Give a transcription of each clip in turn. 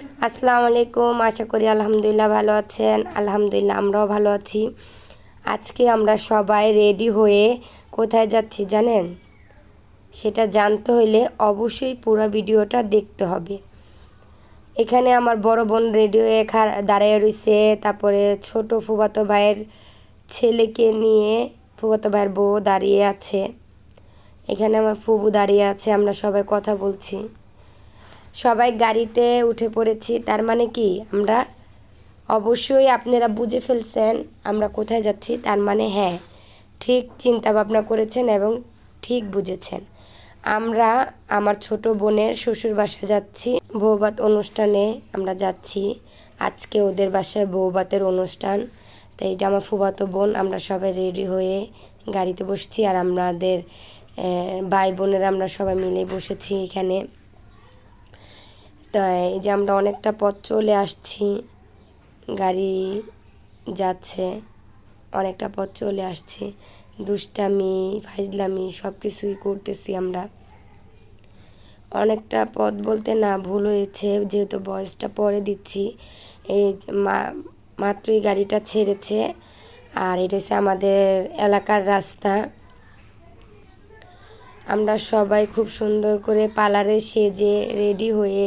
আসসালামু আলাইকুম, আশা করি আলহামদুলিল্লাহ ভালো আছেন। আলহামদুলিল্লাহ আমরাও ভালো আছি। আজকে আমরা সবাই রেডি হয়ে কোথায় যাচ্ছি জানেন? সেটা জানতে হলে অবশ্যই পুরো ভিডিওটা দেখতে হবে। এখানে আমার বড় বোন রেডি হয়ে দাঁড়িয়ে রয়েছে তারপরে ছোট ফুবাতো ভাইয়ের ছেলেকে নিয়ে ফুবাতো ভাইয়ের বউ দাঁড়িয়ে আছে। এখানে আমার ফুবু দাঁড়িয়ে আছে, আমরা সবাই কথা বলছি। সবাই গাড়িতে উঠে পড়েছি। তার মানে কি? আমরা অবশ্যই আপনারা বুঝে ফেলছেন আমরা কোথায় যাচ্ছি। তার মানে হ্যাঁ ঠিক চিন্তা ভাবনা করেছেন এবং ঠিক বুঝেছেন। আমরা আমার ছোট বোনের শ্বশুর বাসা যাচ্ছি। বৌবাত অনুষ্ঠানে আমরা যাচ্ছি। আজকে ওদের বাসায় বৌবাতের অনুষ্ঠান। তো এইটা আমার ফুবাতো বোন। আমরা সবাই রেডি হয়ে গাড়িতে বসছি আর আমাদের ভাই বোনেরা আমরা সবাই মিলে বসেছি এখানে। তাই এই যে আমরা অনেকটা পথ চলে আসছি, গাড়ি যাচ্ছে, অনেকটা পথ চলে আসছি। দুষ্টামি, ফাইজলামি সব কিছুই করতেছি আমরা। অনেকটা পথ বলতে না ভুল হয়েছে, যেহেতু বয়সটা পরে দিচ্ছি। এই মাত্রই গাড়িটা ছেড়েছে, আর এটা হচ্ছে আমাদের এলাকার রাস্তা। আমরা সবাই খুব সুন্দর করে পার্লারে সেজে রেডি হয়ে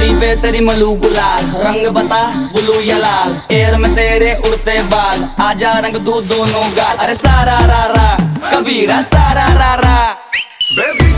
कुर्ती पे तेरी मलू गुलाल, रंग बता, ब्लू या लाल। एयर में तेरे उड़ते बाल, आजा रंग दू दोनों गाल। अरे सारा रा रा, कबीरा, सारा रा रा। बेबी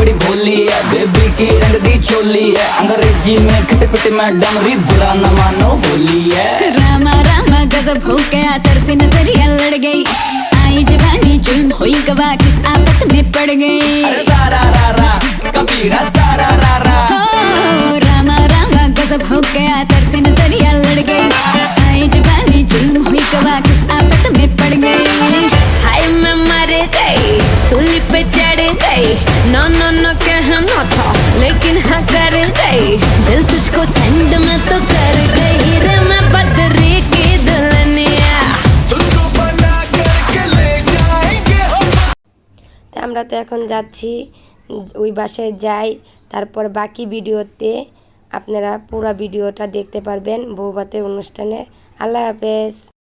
बड़ी भोली है बेबी की रंग दी चोली है। अंग्रेज़ी में खटपट में डमरी बुरा न मानो होली है। रामा रामा गजब हो गया तरसी नज़रिया लड़ गई। आई जवानी जुल्म हुई गवा किस आफत में पड़ गई। আমরা তো এখন যাচ্ছি, ওই বাসায় যাই। তারপর বাকি ভিডিওতে আপনারা পুরা ভিডিওটা দেখতে পারবেন বৌভাতের অনুষ্ঠানে। আল্লাহ হাফেজ।